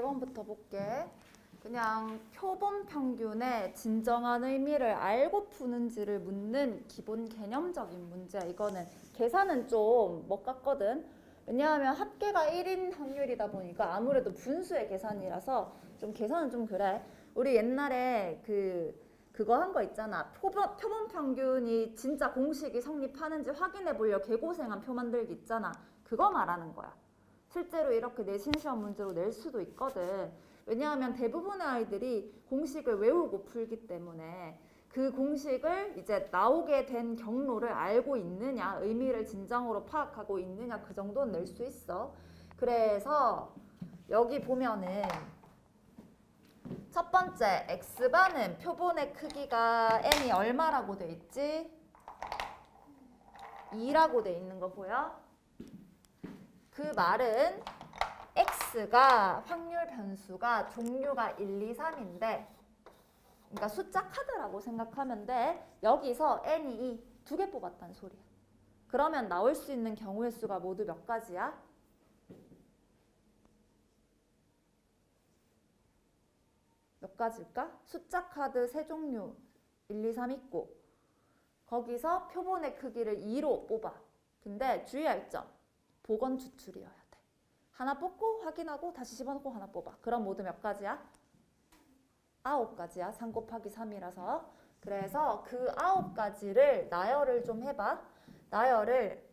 1번부터 볼게. 그냥 표본 평균의 진정한 의미를 알고 푸는지를 묻는 기본 개념적인 문제야. 이거는 계산은 좀못 같거든. 왜냐하면 합계가 1인 확률이다 보니까 아무래도 분수의 계산이라서 좀 계산은 좀 그래. 우리 옛날에 그 그거 한 거 있잖아. 표본, 표본 평균이 진짜 공식이 성립하는지 확인해 보려 개고생한 표 만들기 있잖아. 그거 말하는 거야. 실제로 이렇게 내신 시험 문제로 낼 수도 있거든. 왜냐하면 대부분의 아이들이 공식을 외우고 풀기 때문에 그 공식을 이제 나오게 된 경로를 알고 있느냐, 의미를 진정으로 파악하고 있느냐, 그 정도는 낼 수 있어. 그래서 여기 보면은 첫 번째 x반은 표본의 크기가 n이 얼마라고 돼 있지? 2라고 돼 있는 거 보여? 그 말은 x가 확률 변수가 종류가 1, 2, 3인데 그러니까 숫자 카드라고 생각하면 돼. 여기서 n이 2, 두 개 뽑았다는 소리야. 그러면 나올 수 있는 경우의 수가 모두 몇 가지야? 몇 가지일까? 숫자 카드 세 종류 1, 2, 3 있고 거기서 표본의 크기를 2로 뽑아. 근데 주의할 점 보건 추출이어야 돼. 하나 뽑고 확인하고 다시 집어넣고 하나 뽑아. 그럼 모두 몇 가지야? 아홉 가지야. 3 곱하기 3이라서. 그래서 그 아홉 가지를 나열을 좀 해봐. 나열을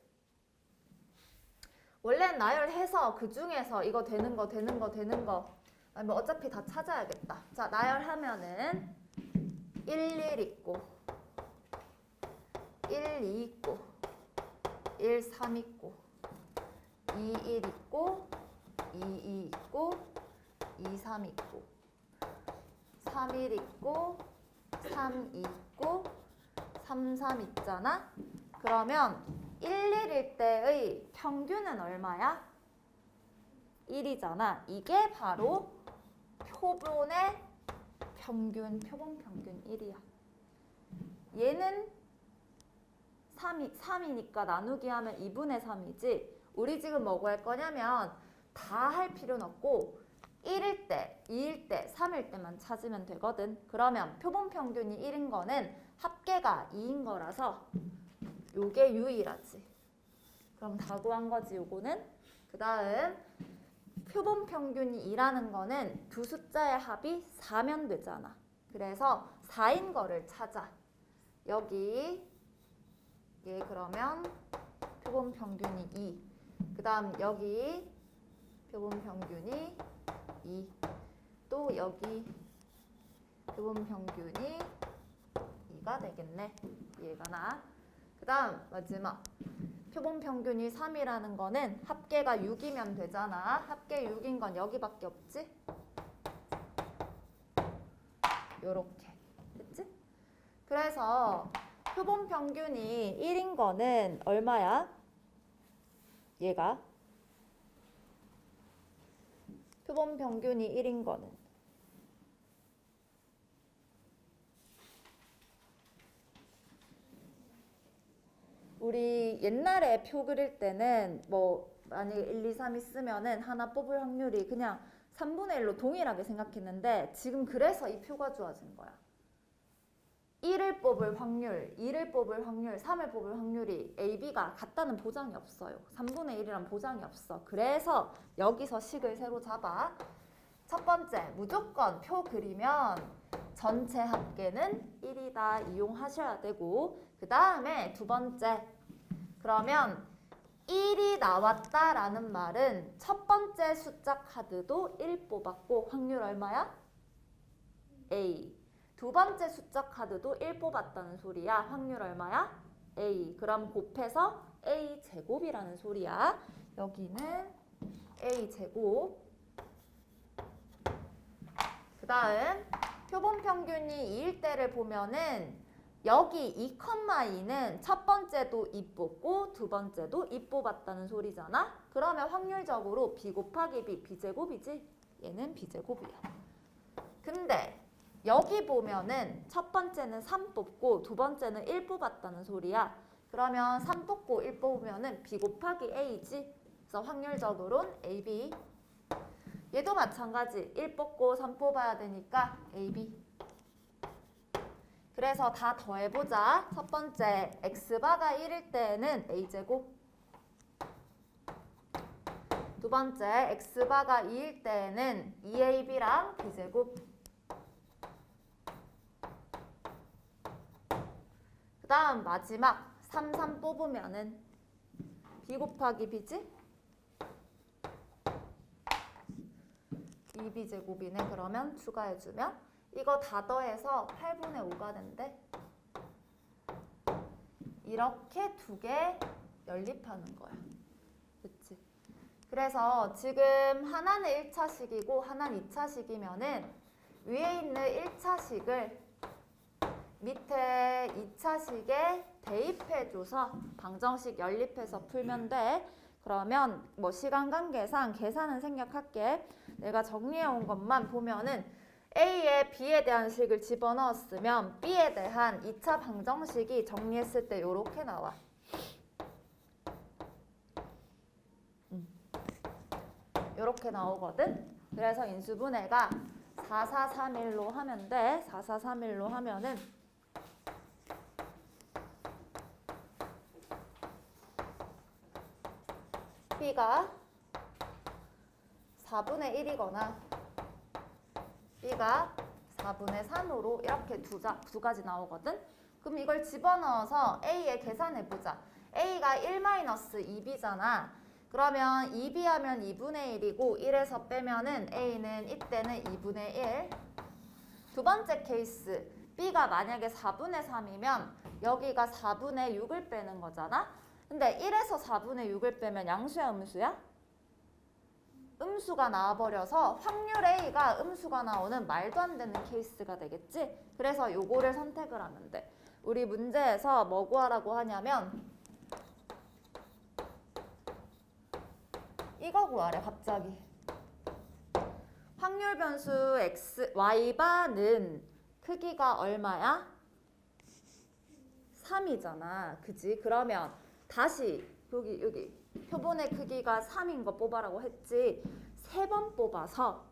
원래는 나열해서 그 중에서 이거 되는 거 되는 거 되는 거 뭐 어차피 다 찾아야겠다. 자 나열하면은 1, 1 있고 1, 2 있고 1, 3 있고 2, 1 있고 2, 2 있고 2, 3 있고 3, 1 있고 3, 2 있고 3, 3 있잖아? 그러면 1, 1일 때의 평균은 얼마야? 1이잖아. 이게 바로 표본의 평균, 표본 평균 1이야. 얘는 3이, 3이니까 나누기 하면 2분의 3이지. 우리 지금 뭐 구할 거냐면 다 할 필요는 없고 1일 때, 2일 때, 3일 때만 찾으면 되거든. 그러면 표본 평균이 1인 거는 합계가 2인 거라서 요게 유일하지. 그럼 다 구한 거지 요거는. 그 다음 표본 평균이 2라는 거는 두 숫자의 합이 4면 되잖아. 그래서 4인 거를 찾아. 여기 얘 그러면 표본 평균이 2. 그 다음 여기 표본 평균이 2. 또 여기 표본 평균이 2가 되겠네. 이해가 나. 그 다음 마지막 표본 평균이 3이라는 거는 합계가 6이면 되잖아. 합계 6인 건 여기밖에 없지? 요렇게. 됐지? 그래서 표본 평균이 1인 거는 얼마야? 얘가 표본 평균이 1인 거는 우리 옛날에 표 그릴 때는 뭐 만약에 1, 2, 3 있으면은 하나 뽑을 확률이 그냥 3분의 1로 동일하게 생각했는데 지금 그래서 이 표가 좋아진 거야. 1을 뽑을 확률, 2를 뽑을 확률, 3을 뽑을 확률이 A, B가 같다는 보장이 없어요. 3분의 1이란 보장이 없어. 그래서 여기서 식을 새로 잡아. 첫 번째, 무조건 표 그리면 전체 합계는 1이다 이용하셔야 되고 그 다음에 두 번째, 그러면 1이 나왔다라는 말은 첫 번째 숫자 카드도 1 뽑았고 확률 얼마야? A. 두 번째 숫자 카드도 1 뽑았다는 소리야. 확률 얼마야? A. 그럼 곱해서 A 제곱이라는 소리야. 여기는 A 제곱. 그 다음 표본 평균이 2일 때를 보면은 여기 2,2는 첫 번째도 2 뽑고 두 번째도 2 뽑았다는 소리잖아. 그러면 확률적으로 B 곱하기 B, B제곱이지? 얘는 B제곱이야. 근데 여기 보면은 첫 번째는 3 뽑고 두 번째는 1 뽑았다는 소리야. 그러면 3 뽑고 1 뽑으면은 B 곱하기 A지. 그래서 확률적으로는 AB. 얘도 마찬가지 1 뽑고 3 뽑아야 되니까 AB 그래서 다 더해보자 첫 번째 x바가 1일 때는 a제곱 두 번째 x바가 2일 때는 2ab랑 b제곱 그 다음 마지막 3, 3 뽑으면은 b 곱하기 b지? 2b 제곱이네 그러면 추가해주면 이거 다 더해서 8분의 5가 된대 이렇게 두 개 연립하는 거야 그치? 그래서 지금 하나는 1차식이고 하나는 2차식이면은 위에 있는 1차식을 밑에 2차식에 대입해줘서 방정식 연립해서 풀면 돼. 그러면 뭐 시간 관계상 계산은 생략할게. 내가 정리해 온 것만 보면은 A에 B에 대한 식을 집어넣었으면 B에 대한 2차 방정식이 정리했을 때 이렇게 나와. 이렇게 나오거든. 그래서 인수분해가 4431로 하면 돼. 4431로 하면은 B가 4분의 1이거나 B가 4분의 3으로 이렇게 두, 자, 두 가지 나오거든? 그럼 이걸 집어넣어서 A에 계산해보자. A가 1-2B잖아. 그러면 2B 하면 2분의 1이고 1에서 빼면은 A는 이때는 2분의 1. 두 번째 케이스 B가 만약에 4분의 3이면 여기가 4분의 6을 빼는 거잖아. 근데 1에서 4분의 6을 빼면 양수야 음수야? 음수가 나와버려서 확률 A가 음수가 나오는 말도 안 되는 케이스가 되겠지? 그래서 요거를 선택을 하면 돼. 우리 문제에서 뭐 구하라고 하냐면 이거 구하래 갑자기. 확률 변수 x y바는 크기가 얼마야? 3이잖아. 그지? 그러면 다시 여기 여기 표본의 크기가 3인 거 뽑아라고 했지. 세 번 뽑아서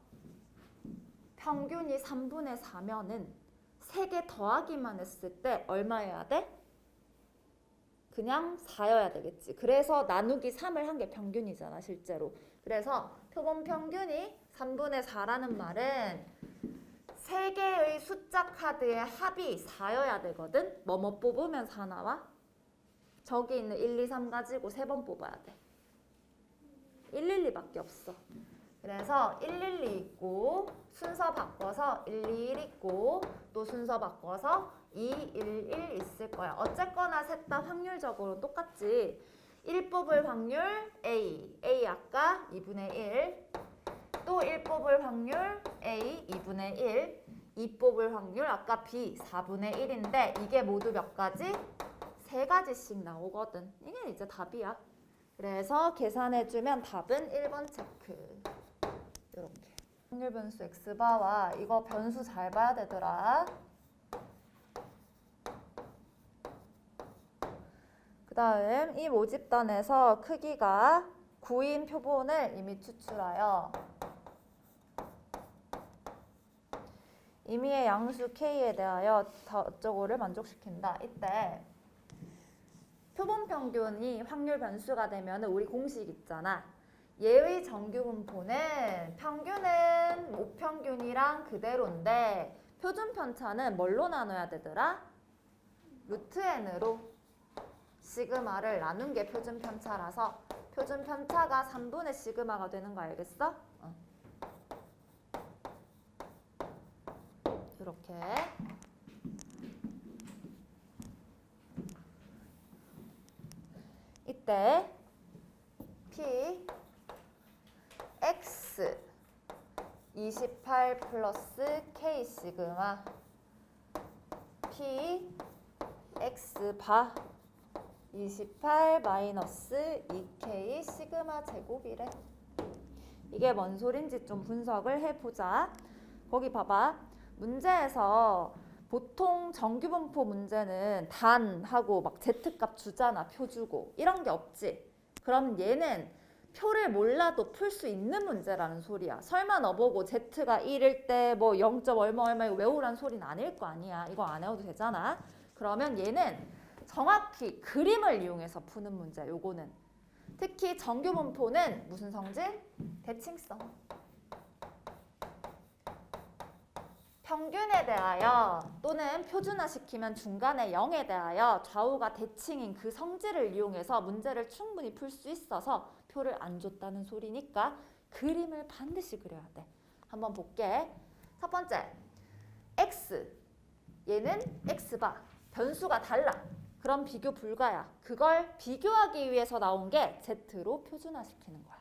평균이 3분의 4면은 세개 더하기만 했을 때 얼마여야 돼? 그냥 4여야 되겠지. 그래서 나누기 3을 한 게 평균이잖아, 실제로. 그래서 표본 평균이 3분의 4라는 말은 세 개의 숫자 카드의 합이 4여야 되거든. 뭐뭐 뽑으면 4 나와? 저기 있는 1, 2, 3 가지고 세 번 뽑아야 돼. 112밖에 없어. 그래서 112 있고 순서 바꿔서 121 있고 또 순서 바꿔서 211 있을 거야. 어쨌거나 셋 다 확률적으로 똑같지. 1 뽑을 확률 A. A 아까 2분의 1. 또 1 뽑을 확률 A 2분의 1. 2 뽑을 확률 아까 B 4분의 1인데 이게 모두 몇 가지? 세 가지씩 나오거든. 이게 이제 답이야. 그래서 계산해주면 답은 1번 체크. 이렇게. 확률 변수 x바와 이거 변수 잘 봐야 되더라. 그 다음 이 모집단에서 크기가 9인 표본을 이미 추출하여 임의의 양수 k에 대하여 저쪽을 만족시킨다. 이때 표본 평균이 확률 변수가 되면 우리 공식 있잖아. 얘의 정규 분포는 평균은 모평균이랑 그대로인데 표준 편차는 뭘로 나눠야 되더라? 루트 n으로 시그마를 나눈 게 표준 편차라서 표준 편차가 3분의 시그마가 되는 거 알겠어? 어. 이렇게 때 P X 28 플러스 K 시그마 P X 바 28 마이너스 2K 시그마 제곱이래. 이게 뭔 소린지 좀 분석을 해보자. 거기 봐봐. 문제에서 보통 정규분포 문제는 단 하고 막 Z값 주잖아. 표 주고. 이런 게 없지. 그럼 얘는 표를 몰라도 풀 수 있는 문제라는 소리야. 설마 너보고 Z가 1일 때 뭐 0. 얼마 얼마 이거 외우란 소리는 아닐 거 아니야. 이거 안 외워도 되잖아. 그러면 얘는 정확히 그림을 이용해서 푸는 문제야. 요거는. 특히 정규 분포는 무슨 성질? 대칭성. 평균에 대하여 또는 표준화시키면 중간에 0에 대하여 좌우가 대칭인 그 성질을 이용해서 문제를 충분히 풀 수 있어서 표를 안 줬다는 소리니까 그림을 반드시 그려야 돼. 한번 볼게. 첫 번째, x. 얘는 x바. 변수가 달라. 그럼 비교 불가야. 그걸 비교하기 위해서 나온 게 z로 표준화시키는 거야.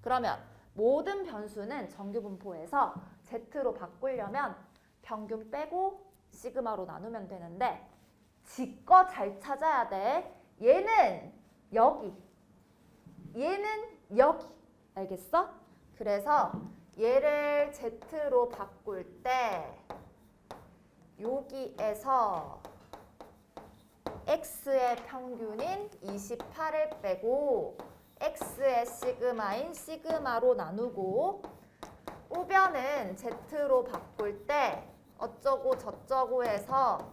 그러면 모든 변수는 정규분포에서 z로 바꾸려면 평균 빼고 시그마로 나누면 되는데 지껏 잘 찾아야 돼. 얘는 여기. 얘는 여기. 알겠어? 그래서 얘를 z로 바꿀 때 여기에서 x의 평균인 28을 빼고 x의 시그마인 시그마로 나누고 우변은 z로 바꿀 때 어쩌고 저쩌고 해서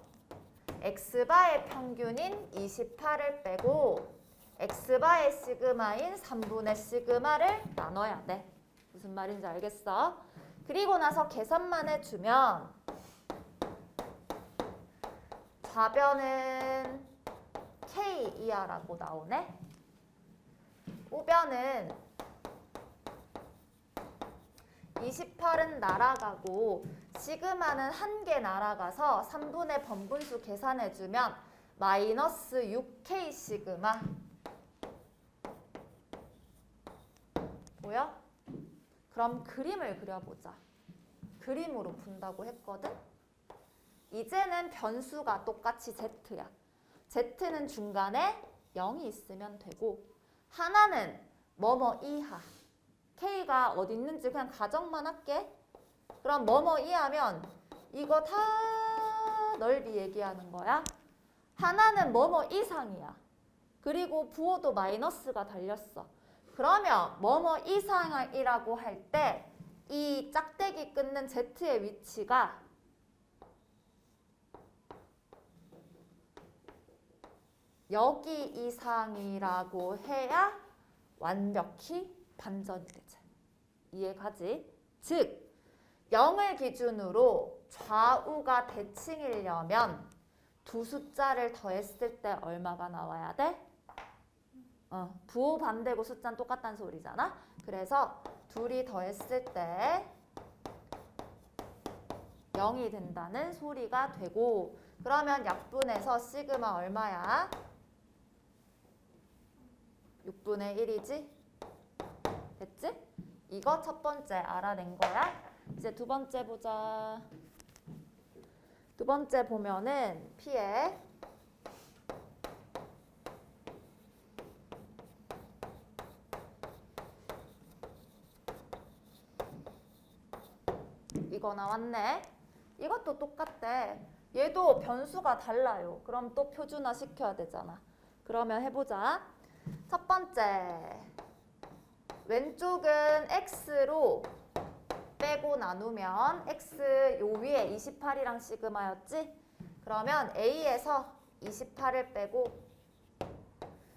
x바의 평균인 28을 빼고 x바의 시그마인 3분의 시그마를 나눠야 돼. 무슨 말인지 알겠어? 그리고 나서 계산만 해주면 좌변은 k 이하라고 나오네. 우변은 28은 날아가고 시그마는 한 개 날아가서 3분의 번분수 계산해주면 마이너스 6k 시그마 보여? 그럼 그림을 그려보자. 그림으로 푼다고 했거든? 이제는 변수가 똑같이 z야. z는 중간에 0이 있으면 되고 하나는 뭐뭐 이하. K가 어디 있는지 그냥 가정만 할게. 그럼 뭐뭐 이하면 이거 다 넓이 얘기하는 거야. 하나는 뭐뭐 이상이야. 그리고 부호도 마이너스가 달렸어. 그러면 뭐뭐 이상이라고 할 때 이 짝대기 끊는 z의 위치가 여기 이상이라고 해야 완벽히 반전이 되지. 이해가지? 즉 0을 기준으로 좌우가 대칭이려면 두 숫자를 더했을 때 얼마가 나와야 돼? 어, 부호 반대고 숫자는 똑같다는 소리잖아. 그래서 둘이 더했을 때 0이 된다는 소리가 되고 그러면 약분해서 시그마 얼마야? 6분의 1이지? 됐지? 이거 첫 번째 알아낸 거야. 이제 두 번째 보자. 두 번째 보면은 피해 이거 나왔네. 이것도 똑같대. 얘도 변수가 달라요. 그럼 또 표준화 시켜야 되잖아. 그러면 해보자. 첫 번째. 왼쪽은 x로 빼고 나누면 x 요 위에 28이랑 시그마였지? 그러면 a에서 28을 빼고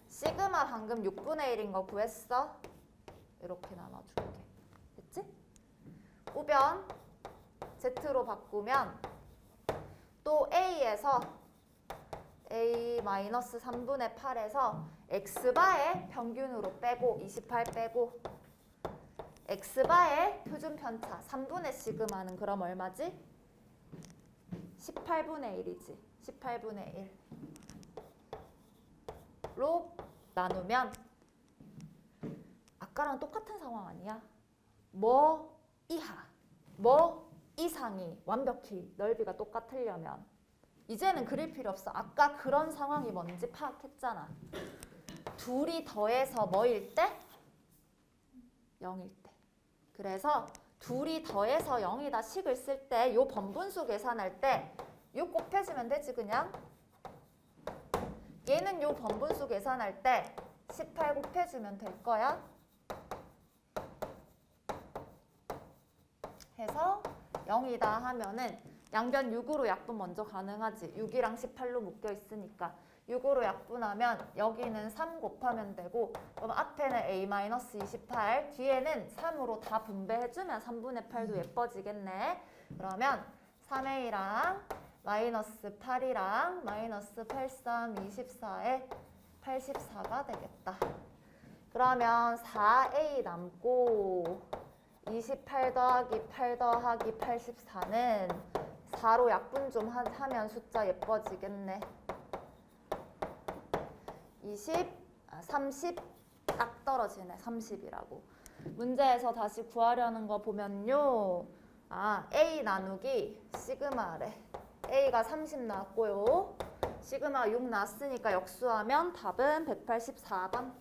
시그마 방금 6분의 1인 거 구했어? 이렇게 나눠줄게. 됐지? 우변 z로 바꾸면 또 a에서 a-3분의 8에서 x바의 평균으로 빼고 28 빼고 x바의 표준 편차 3분의 시그마는 그럼 얼마지? 18분의 1이지. 18분의 1로 나누면 아까랑 똑같은 상황 아니야? 뭐 이하, 뭐 이상이 완벽히 넓이가 똑같으려면 이제는 그릴 필요 없어. 아까 그런 상황이 뭔지 파악했잖아. 둘이 더해서 뭐일 때? 0일 때. 그래서 둘이 더해서 0이다 식을 쓸 때 요 번분수 계산할 때 6 곱해주면 되지 그냥. 얘는 요 번분수 계산할 때 18 곱해주면 될 거야. 해서 0이다 하면은 양변 6으로 약분 먼저 가능하지. 6이랑 18로 묶여 있으니까. 6으로 약분하면 여기는 3 곱하면 되고 그럼 앞에는 a-28 뒤에는 3으로 다 분배해주면 3분의 8도 예뻐지겠네. 그러면 3a랑 마이너스 8이랑 마이너스 83, 24에 84가 되겠다. 그러면 4a 남고 28 더하기 8 더하기 84는 4로 약분 좀 하, 하면 숫자 예뻐지겠네. 20, 아, 30 딱 떨어지네. 30이라고. 문제에서 다시 구하려는 거 보면요. 아, A 나누기 시그마래. A가 30 나왔고요. 시그마 6 나왔으니까 역수하면 답은 184번.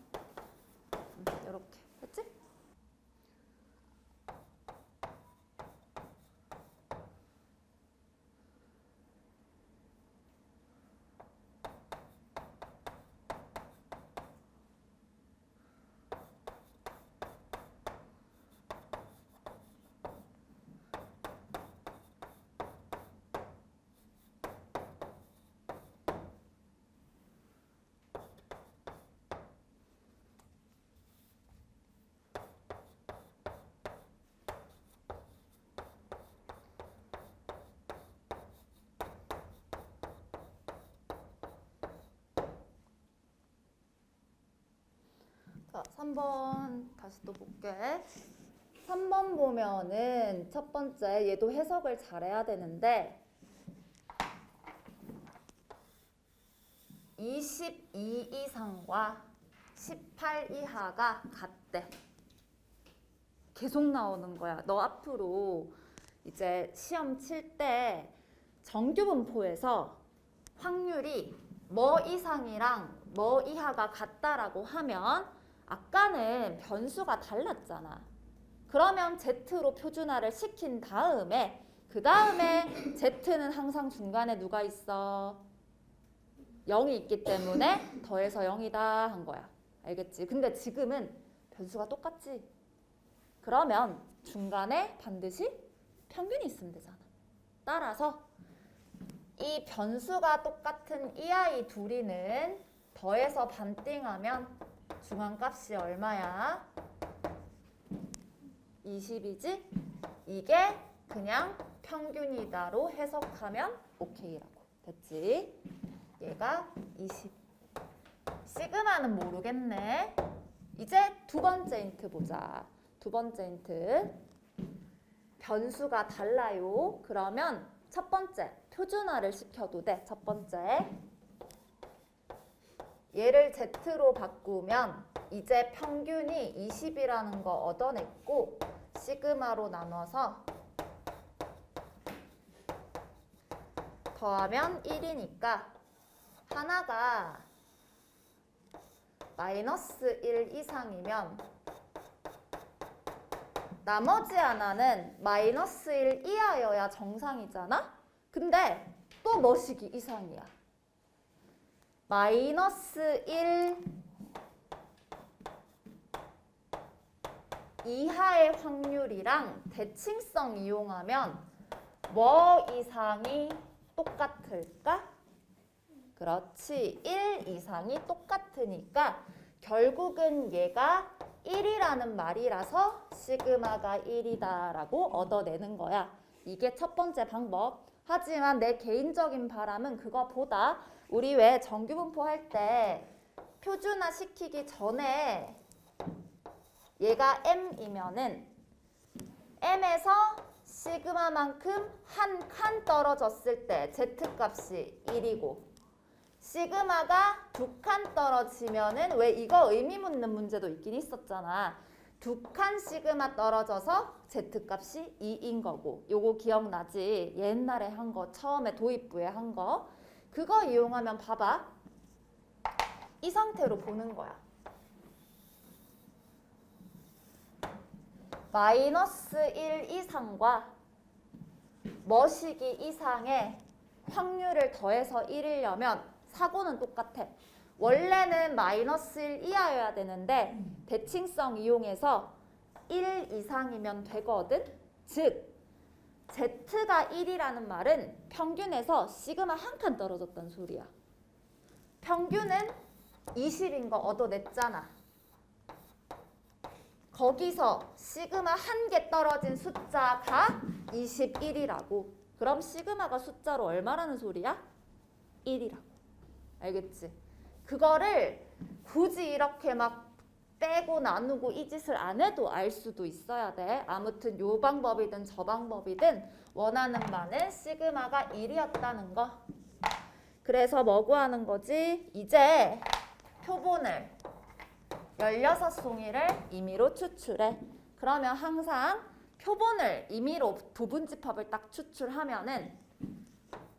이렇게 됐지? 자, 3번 다시 또 볼게. 3번 보면은 첫 번째 얘도 해석을 잘해야 되는데 22 이상과 18 이하가 같대. 계속 나오는 거야. 너 앞으로 이제 시험 칠 때 정규 분포에서 확률이 뭐 이상이랑 뭐 이하가 같다라고 하면 아까는 변수가 달랐잖아. 그러면 Z로 표준화를 시킨 다음에 그 다음에 Z는 항상 중간에 누가 있어? 0이 있기 때문에 더해서 0이다 한 거야. 알겠지? 근데 지금은 변수가 똑같지? 그러면 중간에 반드시 평균이 있으면 되잖아. 따라서 이 변수가 똑같은 이 아이 둘이는 더해서 반띵하면 중앙값이 얼마야? 20이지? 이게 그냥 평균이다로 해석하면 오케이라고. 됐지? 얘가 20. 시그마는 모르겠네. 이제 두 번째 힌트 보자. 두 번째 힌트. 변수가 달라요. 그러면 첫 번째 표준화를 시켜도 돼. 첫 번째. 얘를 Z로 바꾸면 이제 평균이 20이라는 거 얻어냈고 시그마로 나눠서 더하면 1이니까 하나가 마이너스 1 이상이면 나머지 하나는 마이너스 1 이하여야 정상이잖아? 근데 또 뭐시기 이상이야. 마이너스 1 이하의 확률이랑 대칭성 이용하면 뭐 이상이 똑같을까? 그렇지. 1 이상이 똑같으니까 결국은 얘가 1이라는 말이라서 시그마가 1이다라고 얻어내는 거야. 이게 첫 번째 방법. 하지만 내 개인적인 바람은 그거보다 우리 왜 정규분포 할 때 표준화 시키기 전에 얘가 m이면은 m에서 시그마만큼 한 칸 떨어졌을 때 z 값이 1이고 시그마가 두 칸 떨어지면은 왜 이거 의미 묻는 문제도 있긴 있었잖아. 두 칸 시그마 떨어져서 z 값이 2인 거고 요거 기억나지? 옛날에 한 거 처음에 도입부에 한 거 그거 이용하면 봐봐 이 상태로 보는 거야. 마이너스 1 이상과 머시기 이상의 확률을 더해서 1이려면 사고는 똑같아. 원래는 마이너스 1 이하여야 되는데 대칭성 이용해서 1 이상이면 되거든. 즉 Z가 1이라는 말은 평균에서 시그마 한 칸 떨어졌다는 소리야. 평균은 20인 거 얻어냈잖아. 거기서 시그마 한 개 떨어진 숫자가 21이라고. 그럼 시그마가 숫자로 얼마라는 소리야? 1이라고. 알겠지? 그거를 굳이 이렇게 막 빼고 나누고 이 짓을 안 해도 알 수도 있어야 돼. 아무튼 요 방법이든 저 방법이든 원하는 바는 시그마가 1이었다는 거. 그래서 뭐 구하는 거지? 이제 표본을 16송이를 임의로 추출해. 그러면 항상 표본을 임의로 부분집합을 딱 추출하면은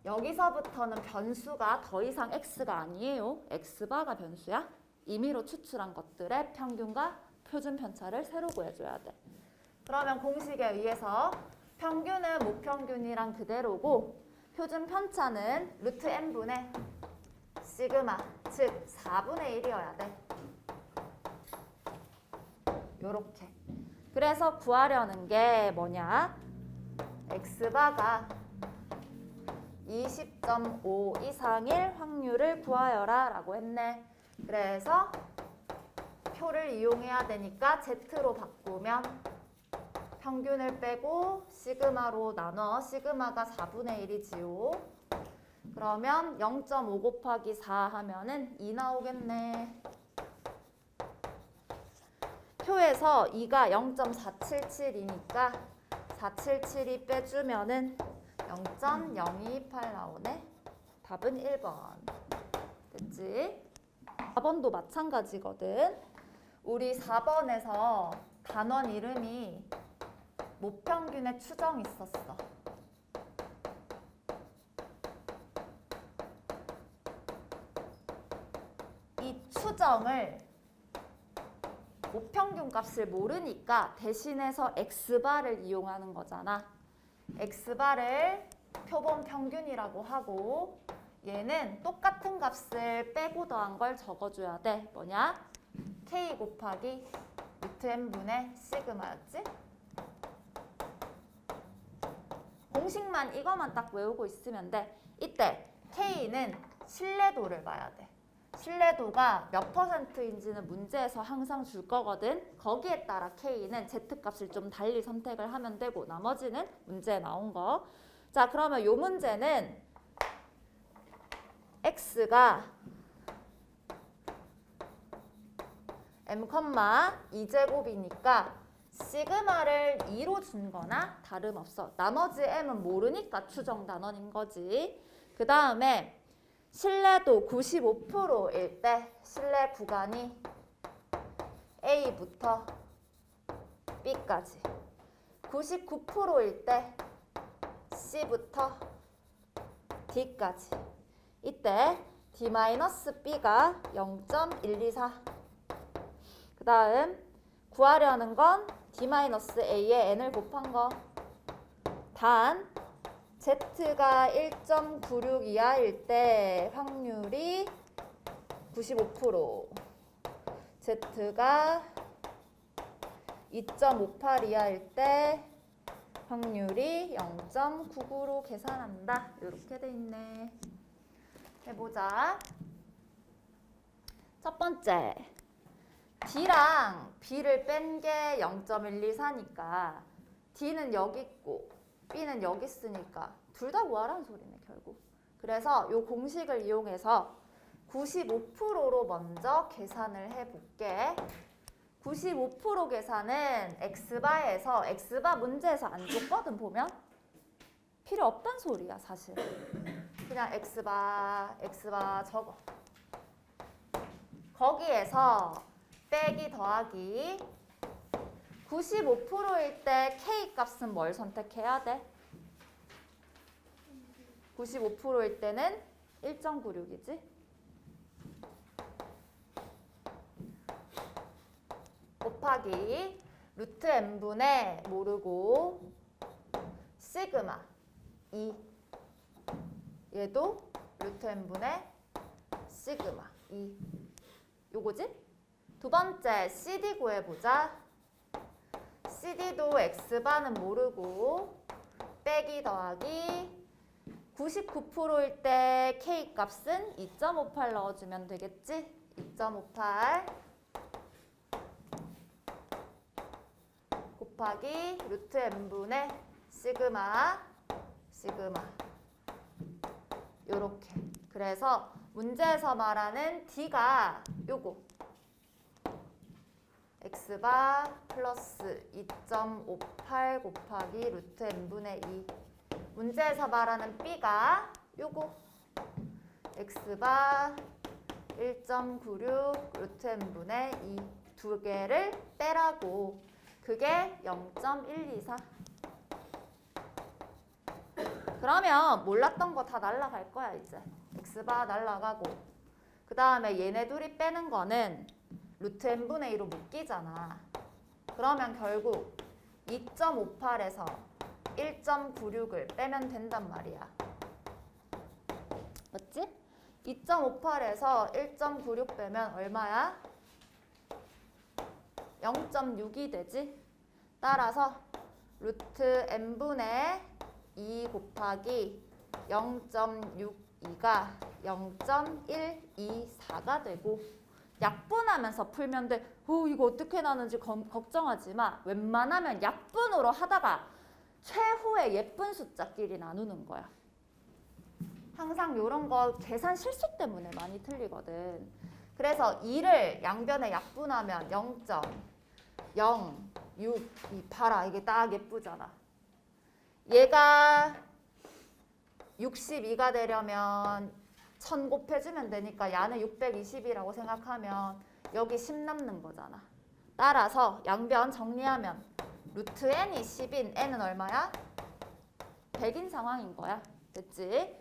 여기서부터는 변수가 더 이상 x가 아니에요. x바가 변수야. 임의로 추출한 것들의 평균과 표준 편차를 세로 구해줘야 돼. 그러면 공식에 의해서 평균은 무평균이랑 그대로고 표준 편차는 루트 n분의 시그마 즉 4분의 1이어야 돼. 요렇게. 그래서 구하려는 게 뭐냐? x바가 20.5 이상일 확률을 구하여라 라고 했네. 그래서 표를 이용해야 되니까 Z로 바꾸면 평균을 빼고 시그마로 나눠 시그마가 4분의 1이지요. 그러면 0.5 곱하기 4 하면은 2 나오겠네. 표에서 2가 0.477이니까 477이 빼주면은 0.028 나오네. 답은 1번. 됐지? 4번도 마찬가지거든. 우리 4번에서 단원 이름이 모평균의 추정 있었어. 이 추정을 모평균 값을 모르니까 대신해서 x바를 이용하는 거잖아. x바를 표본 평균이라고 하고 얘는 똑같은 값을 빼고 더한 걸 적어줘야 돼. 뭐냐? k 곱하기 루트 n분의 시그마였지? 공식만 이거만 딱 외우고 있으면 돼. 이때 k는 신뢰도를 봐야 돼. 신뢰도가 몇 퍼센트인지는 문제에서 항상 줄 거거든. 거기에 따라 K는 Z값을 좀 달리 선택을 하면 되고 나머지는 문제에 나온 거. 자, 그러면 요 문제는 X가 M, 2제곱이니까 시그마를 2로 준 거나 다름없어. 나머지 M은 모르니까 추정 단원인 거지. 그 다음에 신뢰도 95%일 때 신뢰 구간이 A부터 B까지 99%일 때 C부터 D까지 이때 D-B가 0.124 그 다음 구하려는 건 D-A에 N을 곱한 거 단 Z가 1.96 이하일 때 확률이 95%, Z가 2.58 이하일 때 확률이 0.99로 계산한다. 이렇게 돼 있네. 해보자. 첫 번째, D랑 B를 뺀 게 0.124니까 D는 여기 있고 B는 여기 있으니까 둘 다 구하라는 소리네 결국. 그래서 이 공식을 이용해서 95%로 먼저 계산을 해볼게. 95% 계산은 x바에서 x바 문제에서 안 줬거든 보면 필요 없단 소리야 사실. 그냥 x바 x바 적어. 거기에서 빼기 더하기 95%일 때 K 값은 뭘 선택해야 돼? 95%일 때는 1.96이지? 곱하기 루트 n분의 모르고 시그마 2 얘도 루트 n분의 시그마 2 요거지? 두 번째 CD 구해보자 CD도 X바는 모르고 빼기 더하기 99%일 때 K 값은 2.58 넣어주면 되겠지? 2.58 곱하기 루트 n분의 시그마 시그마 요렇게. 그래서 문제에서 말하는 D가 요거. x바 플러스 2.58 곱하기 루트 n분의 2 문제에서 말하는 b가 요거. x바 1.96 루트 n분의 2 두 개를 빼라고. 그게 0.124 그러면 몰랐던 거 다 날라갈 거야 이제 x바 날라가고 그 다음에 얘네 둘이 빼는 거는 루트 n분의 2로 묶이잖아. 그러면 결국 2.58에서 1.96을 빼면 된단 말이야. 맞지? 2.58에서 1.96 빼면 얼마야? 0.6이 되지? 따라서 루트 n분의 2 곱하기 0.62가 0.124가 되고 약분하면서 풀면 돼. 오, 이거 어떻게 나는지 검- 걱정하지 마. 웬만하면 약분으로 하다가 최후의 예쁜 숫자끼리 나누는 거야. 항상 이런 거 계산 실수 때문에 많이 틀리거든. 그래서 2를 양변에 약분하면 0.06. 봐라. 이게 딱 예쁘잖아. 얘가 62가 되려면 1000 곱해주면 되니까 야는 620이라고 생각하면 여기 10 남는 거잖아. 따라서 양변 정리하면 루트 n이 10인 n은 얼마야? 100인 상황인 거야. 됐지?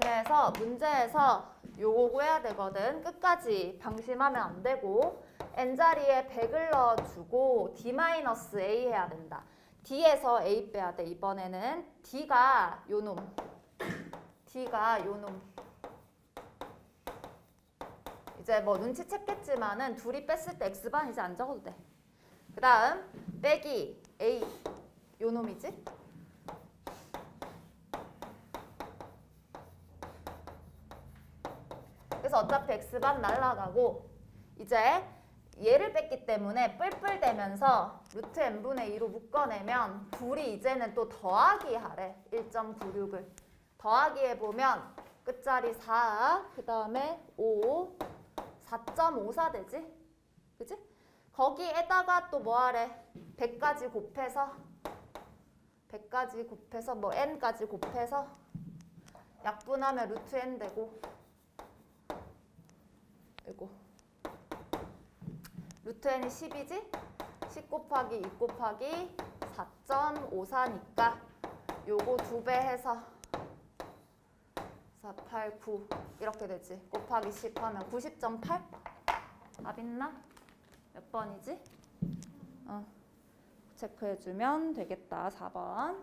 그래서 문제에서 요거 구해야 되거든. 끝까지 방심하면 안 되고 n 자리에 100을 넣어주고 d-a 해야 된다. D에서 a 빼야 돼. 이번에는 d가 요놈. d가 요놈. 이제 뭐 눈치챘겠지만은 둘이 뺐을 때 x반 이제 안 적어도 돼. 그 다음 빼기 a 요 놈이지? 그래서 어차피 x반 날라가고 이제 얘를 뺐기 때문에 뿔뿔대면서 루트 n분의 2로 묶어내면 둘이 이제는 또 더하기 하래 1.96을 더하기 해보면 끝자리 4, 그 다음에 5, 4.54 되지? 그지? 거기에다가 또 뭐 하래? 100까지 곱해서 100까지 곱해서 뭐 n까지 곱해서 약분하면 루트 n 되고 이거 루트 n이 10이지? 10 곱하기 2 곱하기 4.54니까 요거 두 배 해서 4, 8, 9 이렇게 되지. 곱하기 10 하면 90.8? 답 있나? 몇 번이지? 어. 체크해주면 되겠다. 4번.